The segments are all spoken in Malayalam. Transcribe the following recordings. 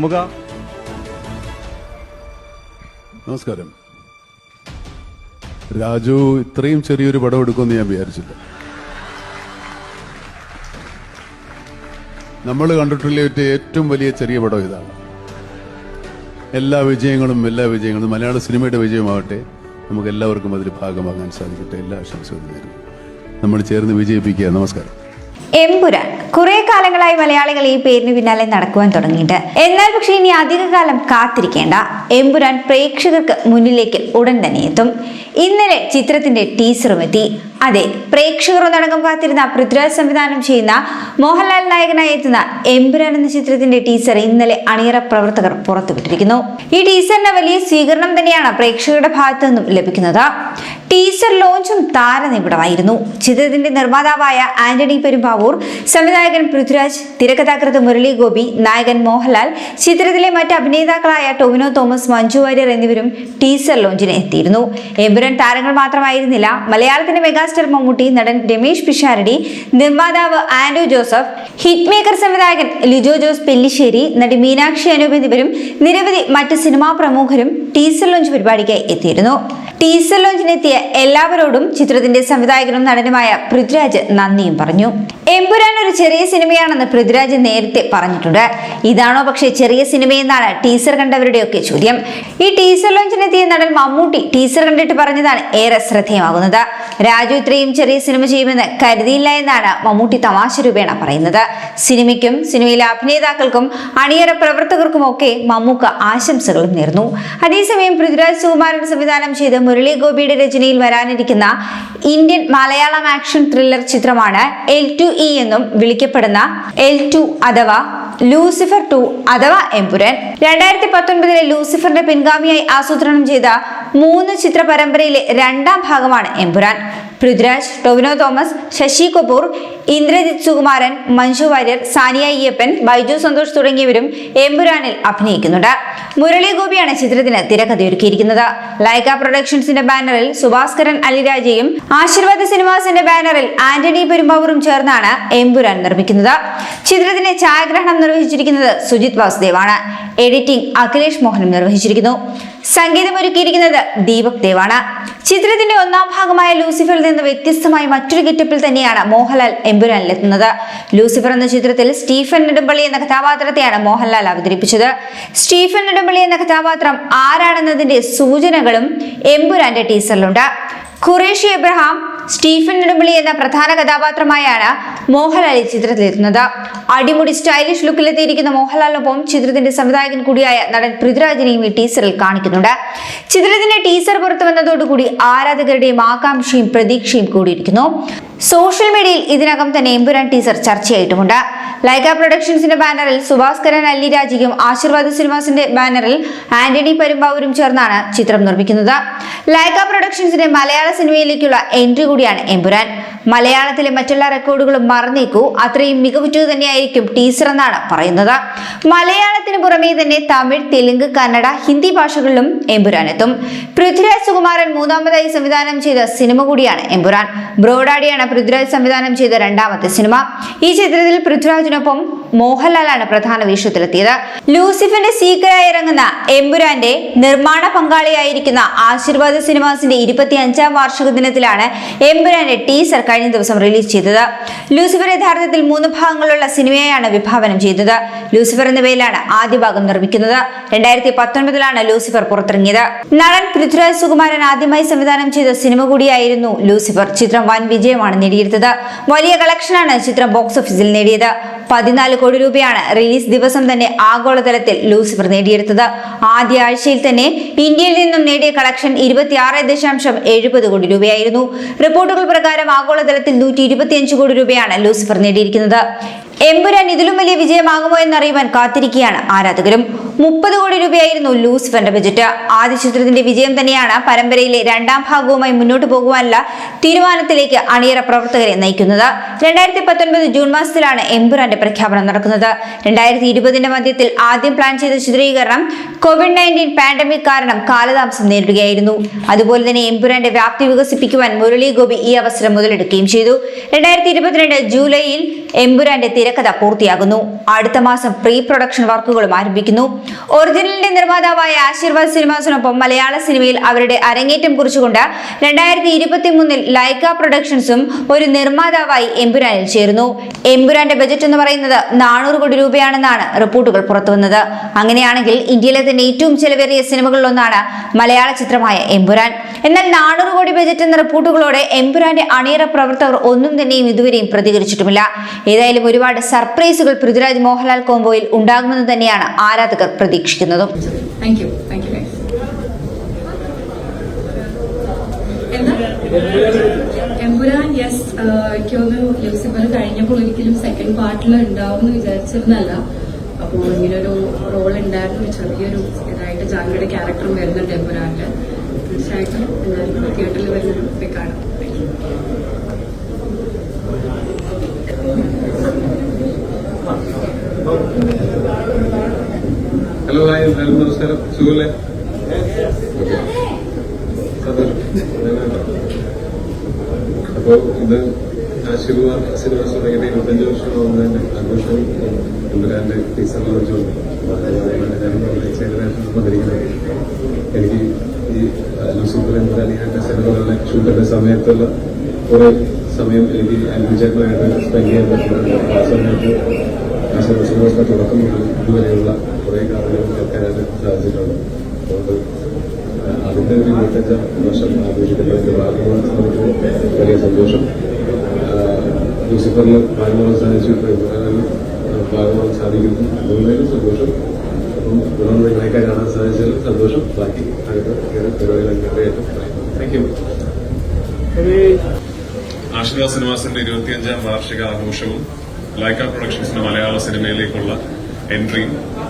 മുഖ നമസ്കാരം. രാജു ഇത്രയും ചെറിയൊരു പടം എടുക്കുമെന്ന് ഞാൻ വിചാരിച്ചില്ല. നമ്മൾ കണ്ടിട്ടുള്ള ഏറ്റവും വലിയ ചെറിയ പടം ഇതാണ്. എല്ലാ വിജയങ്ങളും എല്ലാ വിജയങ്ങളും മലയാള സിനിമയുടെ വിജയമാവട്ടെ നമുക്ക് എല്ലാവർക്കും അതിൽ ഭാഗമാകാൻ സാധിക്കട്ടെ. എല്ലാ ആശംസകളും നേരുന്നു. നമ്മൾ ചേർന്ന് വിജയിപ്പിക്കുക. നമസ്കാരം. എമ്പുരാൻ. കുറെ കാലങ്ങളായി മലയാളികൾ ഈ പേരിന് പിന്നാലെ നടക്കുവാൻ തുടങ്ങിയിട്ട്. എന്നാൽ പക്ഷേ ഇനി അധികകാലം കാത്തിരിക്കേണ്ട. എമ്പുരാൻ പ്രേക്ഷകർക്ക് മുന്നിലേക്ക് ഉടൻ തന്നെ എത്തും. ഇന്നലെ ചിത്രത്തിന്റെ ടീസറും എത്തി. അതെ പ്രേക്ഷകർ ഒന്നടങ്കം കാത്തിരുന്ന പൃഥ്വിരാജ് സംവിധാനം ചെയ്യുന്ന മോഹൻലാൽ നായകനായി എത്തുന്ന എമ്പുരാൻ എന്ന ചിത്രത്തിന്റെ ടീസർ ഇന്നലെ അണിയറ പ്രവർത്തകർ പുറത്തുവിട്ടിരിക്കുന്നു. ഈ ടീസറിന് വലിയ സ്വീകരണം തന്നെയാണ് പ്രേക്ഷകരുടെ ഭാഗത്തു നിന്നും ലഭിക്കുന്നത്. ടീസർ ലോഞ്ചും താരനിബിഡമായിരുന്നു. ചിത്രത്തിന്റെ നിർമ്മാതാവായ ആന്റണി പെരുമ്പാവൂർ സംവിധായകൻ പൃഥ്വിരാജ് തിരക്കഥാകൃത്ത് മുരളി ഗോപി നായകൻ മോഹൻലാൽ ചിത്രത്തിലെ മറ്റ് അഭിനേതാക്കളായ ടൊവിനോ തോമസ് മഞ്ജു വാര്യർ എന്നിവരും ടീസർ ലോഞ്ചിന് എത്തിയിരുന്നു. എമ്പുരാൻ താരങ്ങൾ മാത്രമായിരുന്നില്ല. മലയാളത്തിന്റെ മെഗാസ്റ്റാർ മമ്മൂട്ടി നടൻ രമേശ് പിഷാരടി നിർമ്മാതാവ് ആൻഡോ ജോസഫ് ഹിറ്റ് മേക്കർ സംവിധായകൻ ലിജോ ജോസ് പെല്ലിശ്ശേരി നടി മീനാക്ഷി അനൂപ് എന്നിവരും നിരവധി മറ്റ് സിനിമാ പ്രമുഖരും ടീസർ ലോഞ്ച് പരിപാടിക്കായി എത്തിയിരുന്നു. ടീസർ ലോഞ്ചിനെത്തിയ എല്ലാവരോടും ചിത്രത്തിന്റെ സംവിധായകനും നടനുമായ പൃഥ്വിരാജ് നന്ദിയും പറഞ്ഞു. എമ്പുരാൻ ഒരു ചെറിയ സിനിമയാണെന്ന് പൃഥ്വിരാജ് നേരത്തെ പറഞ്ഞിട്ടുണ്ട്. ഇതാണോ പക്ഷേ ചെറിയ സിനിമയെന്നാണ് ടീസർ കണ്ടവരുടെയൊക്കെ ചോദ്യം. ഈ ടീസർ ലോഞ്ചിനെത്തിയ നടൻ മമ്മൂട്ടി ടീസർ കണ്ടിട്ട് പറഞ്ഞതാണ് ഏറെ ശ്രദ്ധേയമാകുന്നത്. രാജു ഇത്രയും ചെറിയ സിനിമ ചെയ്യുമെന്ന് കരുതിയില്ല എന്നാണ് മമ്മൂട്ടി തമാശ രൂപേണ പറയുന്നത്. സിനിമയ്ക്കും സിനിമയിലെ അഭിനേതാക്കൾക്കും അണിയറ പ്രവർത്തകർക്കുമൊക്കെ മമ്മൂക്ക ആശംസകളും നേർന്നു. അതേസമയം പൃഥ്വിരാജ് സുകുമാരൻ സംവിധാനം ചെയ്ത് മുരളി ഗോപിയുടെ രചനയിൽ വരാനിരിക്കുന്ന ഇന്ത്യൻ മലയാളം ആക്ഷൻ ത്രില്ലർ ചിത്രമാണ് എൽ ടു ഇ എന്നും വിളിക്കപ്പെടുന്ന എൽ ടു അഥവാ ലൂസിഫർ ടു അഥവാ എംപുരൻ രണ്ടായിരത്തി പത്തൊൻപതിലെ ലൂസിഫറിന്റെ പിൻഗാമിയായി ആസൂത്രണം ചെയ്ത മൂന്ന് ചിത്ര പരമ്പരയിലെ രണ്ടാം ഭാഗമാണ് എമ്പുരാൻ. പൃഥ്വിരാജ് ടൊവിനോ തോമസ് ശശി കപൂർ ഇന്ദ്രജിത് സുകുമാരൻ മഞ്ജു വാര്യർ സാനിയ അയ്യപ്പൻ ബൈജു സന്തോഷ് തുടങ്ങിയവരും എമ്പുരാനിൽ അഭിനയിക്കുന്നുണ്ട്. മുരളി ഗോപിയാണ് ചിത്രത്തിന് തിരക്കഥയൊരുക്കിയിരിക്കുന്നത്. ലൈക്ക പ്രൊഡക്ഷൻസിന്റെ ബാനറിൽ സുഭാസ്കരൻ അലിരാജയും ആശീർവാദ സിനിമാസിന്റെ ബാനറിൽ ആന്റണി പെരുമ്പാവൂരും ചേർന്നാണ് എമ്പുരാൻ നിർമ്മിക്കുന്നത്. ചിത്രത്തിന്റെ ഛായാഗ്രഹണം നിർവഹിച്ചിരിക്കുന്നത് സുജിത് വാസുദേവാണ്. എഡിറ്റിംഗ് അഖിലേഷ് മോഹനും നിർവഹിച്ചിരിക്കുന്നു. സംഗീതമൊരുക്കിയിരിക്കുന്നത് ദീപക് ദേവാണ്. ചിത്രത്തിന്റെ ഒന്നാം ഭാഗമായ ലൂസിഫറിൽ നിന്ന് വ്യത്യസ്തമായി മറ്റൊരു ഗെറ്റപ്പിൽ തന്നെയാണ് മോഹൻലാൽ എമ്പുരാനിലെത്തുന്നത്. ലൂസിഫർ എന്ന ചിത്രത്തിൽ സ്റ്റീഫൻ നെടുമ്പള്ളി എന്ന കഥാപാത്രത്തെയാണ് മോഹൻലാൽ അവതരിപ്പിച്ചത്. സ്റ്റീഫൻ നെടുമ്പള്ളി എന്ന കഥാപാത്രം ആരാണെന്നതിന്റെ സൂചനകളും എമ്പുരാന്റെ ടീസറിലുണ്ട്. ഖുറേഷി എബ്രഹാം സ്റ്റീഫൻ നെടുമ്പള്ളി എന്ന പ്രധാന കഥാപാത്രമായാണ് മോഹൻലാൽ ഈ ചിത്രത്തിലെത്തുന്നത്. അടിമുടി സ്റ്റൈലിഷ് ലുക്കിലെത്തിയിരിക്കുന്ന മോഹൻലാലിനൊപ്പം ചിത്രത്തിന്റെ സംവിധായകൻ കൂടിയായ നടൻ പൃഥ്വിരാജിനെയും ഈ ടീസറിൽ കാണിക്കുന്നുണ്ട്. ചിത്രത്തിന്റെ ടീസർ പുറത്തു വന്നതോടുകൂടി ആരാധകരുടെയും ആകാംക്ഷയും പ്രതീക്ഷയും കൂടിയിരിക്കുന്നു. സോഷ്യൽ മീഡിയയിൽ ഇതിനകം തന്നെ എമ്പുരാൻ ടീസർ ചർച്ചയായിട്ടുമുണ്ട്. ലൈക്ക പ്രൊഡക്ഷൻസിന്റെ ബാനറിൽ സുഭാസ്കരൻ അല്ലിരാജിയും ആശീർവാദ് സിനിമാസിന്റെ ബാനറിൽ ആന്റണി പരുമ്പാവൂരും ചേർന്നാണ് ചിത്രം നിർമ്മിക്കുന്നത്. ലൈക്ക പ്രൊഡക്ഷൻസിന്റെ മലയാള സിനിമയിലേക്കുള്ള എൻട്രി കൂടിയാണ് എമ്പുരാൻ. മലയാളത്തിലെ മറ്റുള്ള റെക്കോർഡുകളും മറന്നേക്കൂ. അത്രയും മികവുറ്റത് തന്നെയായിരിക്കും ടീസർ എന്നാണ് പറയുന്നത്. മലയാളത്തിന് പുറമേ തന്നെ തമിഴ് തെലുങ്ക് കന്നഡ ഹിന്ദി ഭാഷകളിലും എമ്പുരാൻ എത്തും. പൃഥ്വിരാജ് സുകുമാരൻ മൂന്നാമതായി സംവിധാനം ചെയ്ത സിനിമ കൂടിയാണ് എമ്പുരാൻ. ബ്രോഡാഡിയാണ് പൃഥ്വിരാജ് സംവിധാനം ചെയ്ത രണ്ടാമത്തെ സിനിമ. ഈ ചിത്രത്തിൽ പൃഥ്വിരാജിനൊപ്പം മോഹൻലാലാണ് പ്രധാന വേഷത്തിലെത്തിയത്. ലൂസിഫിന്റെ സീക്കരായി ഇറങ്ങുന്ന എമ്പുരാന്റെ നിർമ്മാണ പങ്കാളിയായിരിക്കുന്ന ആശീർവാദ സിനിമാസിന്റെ ഇരുപത്തി അഞ്ചാം വാർഷിക ദിനത്തിലാണ് എമ്പുരാന്റെ ടീസർ കഴിഞ്ഞ ദിവസം റിലീസ് ചെയ്തത്. ലൂസിഫർ യഥാർത്ഥത്തിൽ മൂന്ന് ഭാഗങ്ങളുള്ള സിനിമയായാണ് വിഭാവനം ചെയ്തത്. ലൂസിഫർ എന്ന പേരിലാണ് ആദ്യ ഭാഗം നിർമ്മിക്കുന്നത്. രണ്ടായിരത്തി പത്തൊൻപതിലാണ് ലൂസിഫർ പുറത്തിറങ്ങിയത്. നടൻ പൃഥ്വിരാജ് സുകുമാരൻ ആദ്യമായി സംവിധാനം ചെയ്ത സിനിമ കൂടിയായിരുന്നു ലൂസിഫർ. ചിത്രം വൻ വിജയമാണ് നേടിയെടുത്തത്. വലിയ കളക്ഷനാണ് ചിത്രം ബോക്സ് ഓഫീസിൽ നേടിയത്. പതിനാല് കോടി രൂപയാണ് റിലീസ് ദിവസം തന്നെ ആഗോളതലത്തിൽ ലൂസിഫർ നേടിയെടുത്തത്. ആദ്യ ആഴ്ചയിൽ തന്നെ ഇന്ത്യയിൽ നിന്നും നേടിയ കളക്ഷൻ ഇരുപത്തിയാറ് ദശാംശം എഴുപത് കോടി രൂപയായിരുന്നു. റിപ്പോർട്ടുകൾ പ്രകാരം ആഗോളതലത്തിൽ നൂറ്റി ഇരുപത്തിയഞ്ച് കോടി രൂപയാണ് ലൂസിഫർ നേടിയിരിക്കുന്നത്. എമ്പുരാൻ ഇതിലും വലിയ വിജയമാകുമോ എന്നറിയുവാൻ കാത്തിരിക്കുകയാണ് ആരാധകരും. മുപ്പത് കോടി രൂപയായിരുന്നു ലൂസിഫറിന്റെ ബജറ്റ്. ആദ്യ ചിത്രത്തിന്റെ വിജയം തന്നെയാണ് പരമ്പരയിലെ രണ്ടാം ഭാഗവുമായി മുന്നോട്ട് പോകുവാനുള്ള തീരുമാനത്തിലേക്ക് അണിയറ പ്രവർത്തകരെ നയിക്കുന്നത്. രണ്ടായിരത്തി പത്തൊൻപത് ജൂൺ മാസത്തിലാണ് എമ്പുരാന്റെ പ്രഖ്യാപനം നടക്കുന്നത്. രണ്ടായിരത്തി ഇരുപതിന്റെ മധ്യത്തിൽ ആദ്യം പ്ലാൻ ചെയ്ത ചിത്രീകരണം കോവിഡ് നയന്റീൻ പാൻഡമിക് കാരണം കാലതാമസം നേരിടുകയായിരുന്നു. അതുപോലെ തന്നെ എംപുരാന്റെ വ്യാപ്തി വികസിപ്പിക്കുവാൻ മുരളി ഗോപി ഈ അവസരം മുതലെടുക്കുകയും ചെയ്തു. രണ്ടായിരത്തി ഇരുപത്തിരണ്ട് ജൂലൈയിൽ എംപുരാന്റെ തിരക്കഥ പൂർത്തിയാകുന്നു. അടുത്ത മാസം പ്രീ പ്രൊഡക്ഷൻ വർക്കുകളും ആരംഭിക്കുന്നു. ഒറിജിനലിന്റെ നിർമ്മാതാവായ ആശീർവാദ് സിനിമാസിനൊപ്പം മലയാള സിനിമയിൽ അവരുടെ അരങ്ങേറ്റം കുറിച്ചുകൊണ്ട് രണ്ടായിരത്തി ഇരുപത്തി മൂന്നിൽ ലൈക്ക പ്രൊഡക്ഷൻസും ഒരു നിർമ്മാതാവായി എമ്പുരാനിൽ ചേർന്നു എമ്പുരാന്റെ ബജറ്റ് എന്ന് പറയുന്നത് നാനൂറ് കോടി രൂപയാണെന്നാണ് റിപ്പോർട്ടുകൾ പുറത്തുവന്നത്. അങ്ങനെയാണെങ്കിൽ ഇന്ത്യയിലെ തന്നെ ഏറ്റവും ചെലവേറിയ സിനിമകളിലൊന്നാണ് മലയാള ചിത്രമായ എമ്പുരാൻ എന്നാൽ നാനൂറ് കോടി ബജറ്റ് എന്ന റിപ്പോർട്ടുകളോടെ എമ്പുരാന്റെ അണിയറ പ്രവർത്തകർ ഒന്നും തന്നെയും ഇതുവരെയും പ്രതികരിച്ചിട്ടുമില്ല. ഏതായാലും ഒരുപാട് സർപ്രൈസുകൾ പൃഥ്വിരാജ് മോഹൻലാൽ കോംബോയിൽ ഉണ്ടാകുമെന്ന് തന്നെയാണ് ആരാധകർ പ്രതീക്ഷിക്കുന്നതും. എമ്പുരാൻ യെസ് എനിക്കൊന്ന് ലൂസിഫർ കഴിഞ്ഞപ്പോൾ ഒരിക്കലും സെക്കൻഡ് പാർട്ടിൽ ഉണ്ടാവും എന്ന് വിചാരിച്ചിരുന്നല്ല. അപ്പോൾ ഇങ്ങനൊരു റോൾ ഉണ്ടായിരുന്നു. ചെറിയൊരു ഇതായിട്ട് ജാൻവിയുടെ ക്യാരക്ടറും വരുന്നുണ്ട് എമ്പുരാനിൽ. തീർച്ചയായിട്ടും എല്ലാവരും തിയേറ്ററിൽ വരുന്നൊരു കാണും. എല്ലാവർക്കും നമസ്കാരം സുഖല്ലേ അപ്പോ ഇത് ആശീർവാദ് സിനിമാസ് തുടങ്ങിയിട്ട് ഇരുപത്തഞ്ച് തന്നെ ആഘോഷം. എമ്പുരാന്റെ ടീച്ചർ ലോഞ്ച് വന്നിരിക്കുന്നത് എനിക്ക് ഈ ലൂസിഫർ എമ്പുരാൻ ഇങ്ങനത്തെ സിനിമകളുടെ ഷൂട്ടിന്റെ സമയത്തുള്ള കുറെ സമയം എനിക്ക് അനുചേട്ടനായിട്ട് സ്പെൻഡ് ചെയ്യാൻ പറ്റുന്നുണ്ട്. ആ സമയത്ത് സിനിമാസിന്റെ തുടക്കം ഇതുവരെയുള്ള കുറേ കാര്യങ്ങൾ കേൾക്കാനായിട്ട് സാധിച്ചിട്ടുണ്ട്. അതുകൊണ്ട് അതിന്റെ ഒരു ഇരുപത്തഞ്ചാം വർഷം ആഘോഷിക്കുന്നതിന്റെ ഭാഗമാണ് നമുക്ക് വലിയ സന്തോഷം. ലൂസിഫറിൽ ഭാഗമാകാൻ സാധിച്ചു ഭാഗമാകാൻ സാധിക്കുന്നു. അതുകൊണ്ടൊരു സന്തോഷം. അപ്പം ഗുണം നിങ്ങളെയൊക്കെ കാണാൻ സാധിച്ചാൽ സന്തോഷം. ബാക്കി അടുത്ത പരിപാടികളൊക്കെ താങ്ക് യു ആശീർവാദ് സിനിമാസിന്റെ ഇരുപത്തിയഞ്ചാം വാർഷിക ആഘോഷവും ലൈക്ക പ്രൊഡക്ഷൻസിന്റെ മലയാള സിനിമയിലേക്കുള്ള എൻട്രി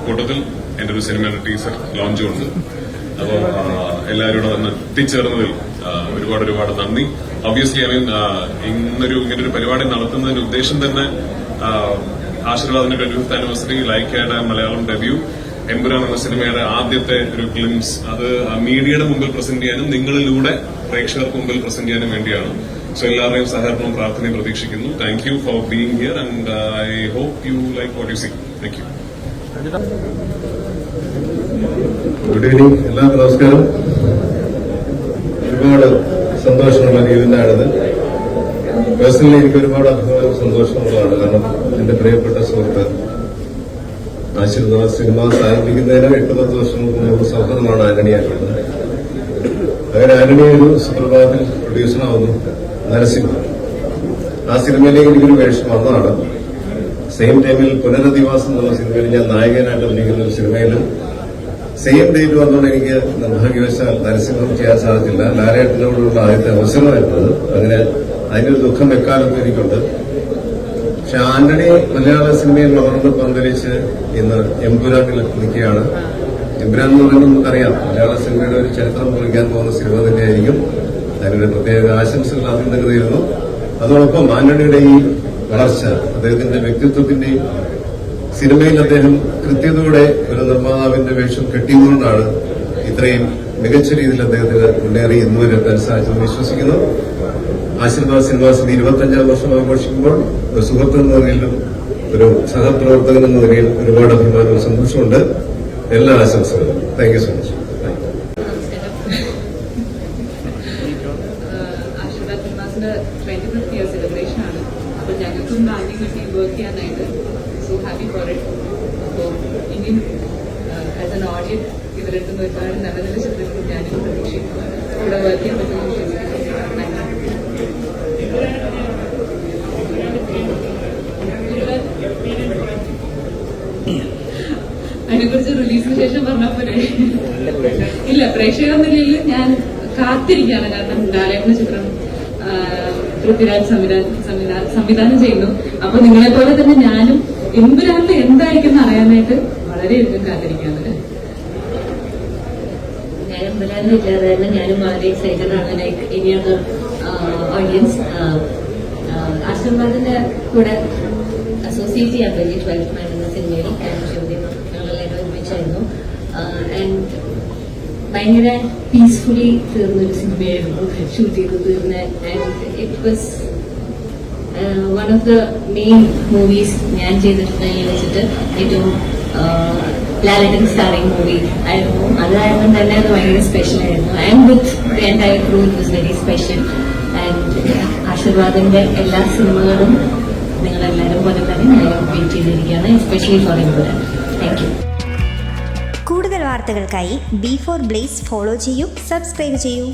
കൂട്ടത്തിൽ എന്റെ ഒരു സിനിമയുടെ ടീസർ ലോഞ്ചും ഉണ്ട് അപ്പോൾ എല്ലാവരും ഒന്ന് എത്തിച്ചേർന്നതിൽ ഒരുപാട് ഒരുപാട് നന്ദി. ഒബ്വിയസ്ലി ഐ മീൻ ഇന്നൊരു ഇങ്ങനെ ഒരു പരിപാടി നടത്തുന്നതിന്റെ ഉദ്ദേശം തന്നെ ആശീർവാദിന്റെ ട്വന്റി ഫിഫ്ത് ആനിവേഴ്സറി ലൈക്കയുടെ മലയാളം ഡെബ്യൂ എമ്പുരാൻ എന്ന സിനിമയുടെ ആദ്യത്തെ ഒരു ഗ്ലിംസ് അത് മീഡിയയുടെ മുമ്പിൽ പ്രസന്റ് ചെയ്യാനും നിങ്ങളിലൂടെ പ്രേക്ഷകർക്ക് മുമ്പിൽ പ്രസന്റ് ചെയ്യാനും വേണ്ടിയാണ്. സോ എല്ലാവരുടെയും സഹകരണവും പ്രാർത്ഥനയും പ്രതീക്ഷിക്കുന്നു. Thank you for being here and I hope you like what you see thank you good evening എല്ലാവർക്കും നമസ്കാരം. ഒരുപാട് സന്തോഷമുള്ള ഒരു ഇവന്റാണിത് പേഴ്സണലി എനിക്ക് ഒരുപാട് അഭിമാനം സന്തോഷമുള്ളതാണ്. കാരണം എന്റെ പ്രിയപ്പെട്ട സുഹൃത്ത് ആശീർവാദ് സിനിമ ആരംഭിക്കുന്നതിന് എട്ട് പത്ത് വർഷങ്ങൾക്ക് മുമ്പ് സൗഹൃദമാണ് ആന്റണിയായിട്ടുള്ളത്. അങ്ങനെ ആന്റണി ഒരു സുപ്രഭാതത്തിൽ പ്രൊഡ്യൂസറാവുന്നു നരസിംഹ ആ സിനിമയിലേക്ക് എനിക്കൊരു വേഷം വന്നതാണ്. സെയിം ടൈമിൽ പുനരധിവാസം എന്നുള്ള സിനിമയിൽ ഞാൻ നായകനായിട്ട് അഭിനയിക്കുന്ന ഒരു സിനിമയിൽ സെയിം ഡേറ്റ് വന്നുകൊണ്ട് എനിക്ക് നിർഭാഗ്യവശാൽ നരസിംഹം ചെയ്യാൻ സാധിച്ചില്ല. ലാലേട്ടനോടുള്ള ആദ്യത്തെ അവസരമായിരുന്നത് അങ്ങനെ അതിന്റെ ഒരു ദുഃഖം എക്കാലത്തും എനിക്കുണ്ട്. പക്ഷെ ആന്റണി മലയാള സിനിമയിൽ വളർന്ന് പന്തലിച്ച് ഇന്ന് എംപുരാനിൽ നിൽക്കുകയാണ്. എംപുരാൻ എന്ന് പറയുന്നത് നമുക്കറിയാം മലയാള സിനിമയുടെ ഒരു ചരിത്രം കുറിക്കാൻ പോകുന്ന സിനിമ തന്നെയായിരിക്കും. അതിനൊരു പ്രത്യേക ആശംസകൾ ആദ്യം നേരുന്നു അതോടൊപ്പം ആന്റണിയുടെ ഈ വളർച്ച അദ്ദേഹത്തിന്റെ വ്യക്തിത്വത്തിന്റെയും സിനിമയിൽ അദ്ദേഹം കൃത്യതയോടെ ഒരു നിർമ്മാതാവിന്റെ വേഷം കെട്ടിയതുകൊണ്ടാണ് ഇത്രയും മികച്ച രീതിയിൽ അദ്ദേഹത്തിന് മുന്നേറി ഇന്നുവരെ എത്താൻ സാധിച്ചെന്ന് വിശ്വസിക്കുന്നു. ആശീർവാദ് സിനിമാസിന്റെ ഇരുപത്തഞ്ചാം വർഷം ആഘോഷിക്കുമ്പോൾ ഒരു സുഹൃത്ത് എന്ന നിലയിലും ഒരു സഹപ്രവർത്തകൻ എന്ന നിലയിൽ ഒരുപാട് അഭിമാനവും സന്തോഷമുണ്ട് എല്ലാ ആശംസകളും. Thank you so much Aashirvad സിനിമാസിന്റെ twenty fifth year celebration ആണ് അപ്പോൾ ഞങ്ങൾക്കും ഭാഗ്യം കിട്ടി വർക്ക് ചെയ്യാനായിട്ട് സോ ഹാപ്പി ഫോർ ഇറ്റ് അപ്പോൾ ഇനിയും ആസ് എൻ ഇവരുടെ ഒരുപാട് നല്ല നല്ല ചിത്രങ്ങൾ ഞാനും പ്രതീക്ഷിക്കുന്നു ഇവിടെ വർക്ക് ചെയ്യാൻ അതിനെക്കുറിച്ച് റിലീസിന് ശേഷം പറഞ്ഞാൽ പോലെ ഇല്ല പ്രേക്ഷകർ നിലയിൽ ഞാൻ കാത്തിരിക്കുകയാണ് കാരണം ലാലേട്ടന്റെ ചിത്രം ആ, പൃഥ്വിരാജ് സംവിധാനം സംവിധാനം ചെയ്യുന്നു. അപ്പൊ നിങ്ങളെ തന്നെ ഞാനും എമ്പുരാനിൽ എന്തായിരിക്കും എന്ന് അറിയാനായിട്ട് വളരെ വളരെയധികം കാത്തിരിക്കാണ് എമ്പുരാനിൽ ഇല്ലാതെ തന്നെ ഞാനും വളരെ എക്സൈറ്റഡ് ആണ്. ലൈക്ക് അതർ ഓഡിയൻസ് ആശീർവാദിന്റെ കൂടെ അസോസിയേറ്റ് ചെയ്യാൻ വേണ്ടി ട്വൽത്ത് മാൻ എന്ന സിനിമയിൽ ഞങ്ങളെല്ലാവരും ഒരുമിച്ചായിരുന്നു. ആൻഡ് ഭയങ്കര പീസ്ഫുള്ളി തീർന്നൊരു സിനിമയായിരുന്നു ഷൂട്ട് ചെയ്ത് തീർന്ന. And it was one of the main movies ഞാൻ ചെയ്തിട്ടുണ്ടെങ്കിൽ വെച്ചിട്ട് ഏറ്റവും ലാലറ്റൻ സ്റ്റാറിംഗ് മൂവി ആയിരുന്നു. അതായത് തന്നെ അത് ഭയങ്കര സ്പെഷ്യൽ ആയിരുന്നു. ആൻഡ് വിത്ത് എന്റെ crew it was very special and ആശീർവാദിന്റെ എല്ലാ സിനിമകളും നിങ്ങളെല്ലാവരും പോലെ തന്നെ ഞാൻ വെയിറ്റ് ചെയ്തിരിക്കുകയാണ് especially for Empuraan thank you കൂടുതൽ വാർത്തകൾക്കായി ബി ഫോർ ബ്ലേസ് ഫോളോ ചെയ്യൂ സബ്സ്ക്രൈബ് ചെയ്യൂ.